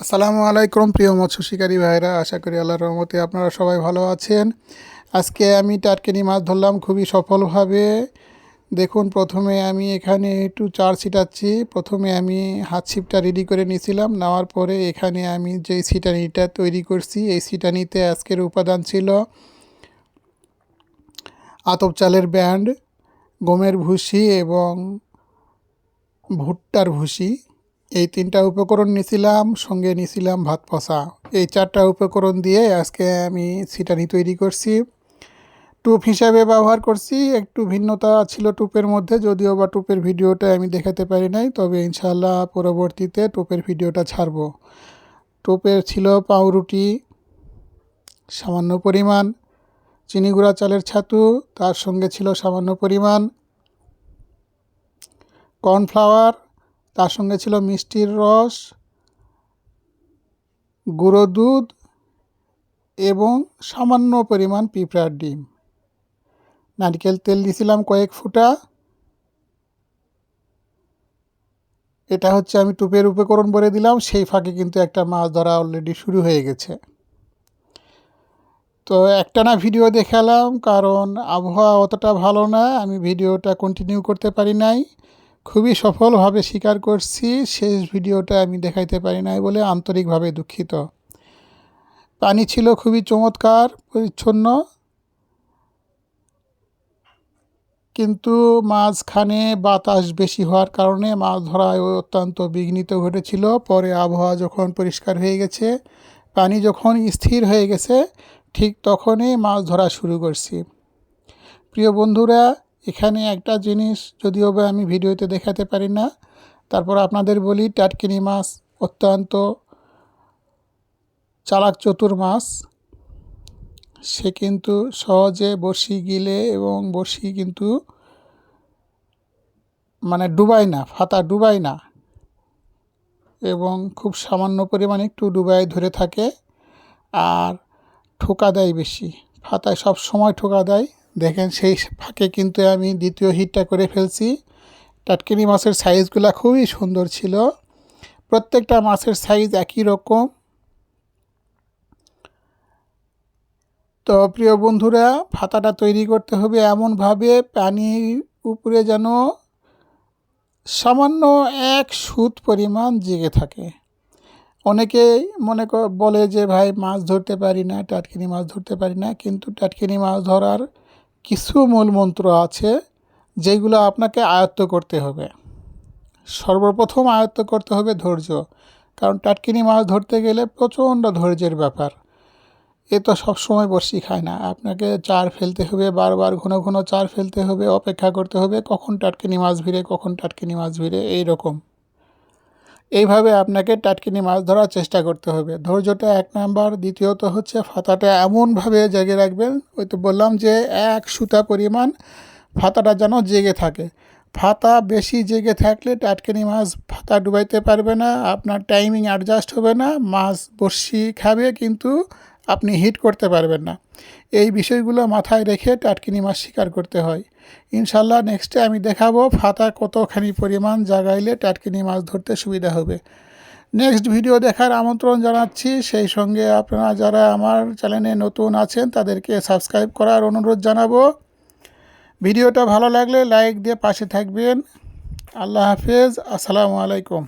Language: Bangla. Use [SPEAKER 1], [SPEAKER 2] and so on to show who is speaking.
[SPEAKER 1] আসসালামু আলাইকুম, প্রিয় মৎস্য শিকারী ভাইরা। আশা করি আল্লাহর রহমতে আপনারা সবাই ভালো আছেন। আজকে আমি টাটকেনি মাছ ধরলাম খুবই সফলভাবে। দেখুন, প্রথমে আমি এখানে একটু চার ছিটাচ্ছি। প্রথমে আমি হাত ছিপটা রেডি করে নিয়েছিলাম। নেওয়ার পরে এখানে আমি যে সিটানিটা তৈরি করছি, এই সিটানিতে আজকের উপাদান ছিল আতপ চালের ব্যান্ড, গমের ভুসি এবং ভুট্টার ভুসি। এই তিনটা উপকরণ নিয়েছিলাম, সঙ্গে নিয়েছিলাম ভাত পসা এই চারটা উপকরণ দিয়ে আজকে আমি সিটানি তৈরি করছি। টুপ হিসাবে ব্যবহার করছি, একটু ভিন্নতা ছিল টুপের মধ্যে, যদিও বা টুপের ভিডিওটা আমি দেখাতে পারি নাই, তবে ইনশাল্লাহ পরবর্তীতে টুপের ভিডিওটা ছাড়বো। টুপের ছিল পাউরুটি, সামান্য পরিমাণ, চিনি গুঁড়া চালের ছাতু, তার সঙ্গে ছিল সামান্য পরিমাণ, কর্নফ্লাওয়ার তার সঙ্গে ছিল মিষ্টির রস, গুঁড়ো দুধ এবং সামান্য পরিমাণ পিঁপড়ার ডিম। নারকেল তেল দিয়েছিলাম কয়েক ফুটা। এটা হচ্ছে আমি টুপের উপকরণ বলে দিলাম, সেই ফাঁকে কিন্তু একটা মাছ ধরা অলরেডি শুরু হয়ে গেছে। তো একটা না ভিডিও দেখালাম, কারণ আবহাওয়া অতটা ভালো না, আমি ভিডিওটা কন্টিনিউ করতে পারি নাই। খুবই সফলভাবে স্বীকার করছি, শেষ ভিডিওটা আমি দেখাইতে পারি নাই বলে আন্তরিকভাবে দুঃখিত। পানি ছিল খুবই চমৎকার, পরিচ্ছন্ন, কিন্তু মাঝখানে বাতাস বেশি হওয়ার কারণে মাছ ধরায় অত্যন্ত বিঘ্নিত ঘটেছিল। পরে আবহাওয়া যখন পরিষ্কার হয়ে গেছে, পানি যখন স্থির হয়ে গেছে, ঠিক তখনই মাছ ধরা শুরু করছি। প্রিয় বন্ধুরা এখানে একটা জিনিস যদিও বা আমি ভিডিওতে দেখাতে পারি না, তারপর আপনাদের বলি, টাটকিনি মাছ অত্যন্ত চালাক চতুর মাছ। সে কিন্তু সহজে বড়শি গিলে এবং বড়শি কিন্তু মানে ডুবায় না, ফাতা ডুবায় না এবং খুব সামান্য পরিমাণে একটু ডুবাই ধরে থাকে আর ঠোকা দেয় বেশি। ফাতায় সব সময় ঠোকা দেয়। দেখেন সেই ফাঁকে কিন্তু আমি দ্বিতীয় হিটটা করে ফেলছি। টাটকিনি মাছের সাইজগুলো খুবই সুন্দর ছিল। প্রত্যেকটা মাছের সাইজ একই রকম। তো প্রিয় বন্ধুরা ফাতাটা তৈরি করতে হবে এমনভাবে, পানির উপরে যেন সামান্য এক সুত পরিমাণ জেগে থাকে। অনেকেই মনে বলে যে, ভাই, মাছ ধরতে পারি না, টাটকিনি মাছ ধরতে পারি না। কিন্তু টাটকিনি মাছ ধরার কিছু মূল মন্ত্র আছে যেগুলো আপনাকে আয়ত্ত করতে হবে। সর্বপ্রথম আয়ত্ত করতে হবে ধৈর্য, কারণ টাটকিনি মাছ ধরতে গেলে প্রচণ্ড ধৈর্যের ব্যাপার। এ তো সবসময় বর্ষি খায় না। আপনাকে চার ফেলতে হবে, বারবার ঘন ঘন চার ফেলতে হবে, অপেক্ষা করতে হবে, কখন টাটকিনি মাছ ভিড়ে, কখন টাটকিনি মাছ ভিড়ে এই রকম এইভাবে আপনাকে টাটকিনি মাছ ধরার চেষ্টা করতে হবে। ধৈর্যটা এক নাম্বার, দ্বিতীয়ত হচ্ছে ফাতাটা এমনভাবে জেগে রাখবেন, ওই তো বললাম যে এক সুতা পরিমাণ ফাতাটা যেন জেগে থাকে। ফাতা বেশি জেগে থাকলে টাটকিনি মাছ ফাতা ডুবাইতে পারবে না, আপনার টাইমিং অ্যাডজাস্ট হবে না, মাছ বসি খাবে কিন্তু আপনি হিট করতে পারবেন না। এই বিষয়গুলো মাথায় রেখে টাটকিনি মাছ শিকার করতে হয়। ইনশাল্লাহ নেক্সটে আমি দেখাবো ফাতা কতখানি পরিমাণ জাগাইলে টাটকিনি মাছ ধরতে সুবিধা হবে। নেক্সট ভিডিও দেখার আমন্ত্রণ জানাচ্ছি। সেই সঙ্গে আপনারা যারা আমার চ্যানেলে নতুন আছেন, তাদেরকে সাবস্ক্রাইব করার অনুরোধ জানাব। ভিডিওটা ভালো লাগলে লাইক দিয়ে পাশে থাকবেন। আল্লাহ হাফেজ। আসসালামু আলাইকুম।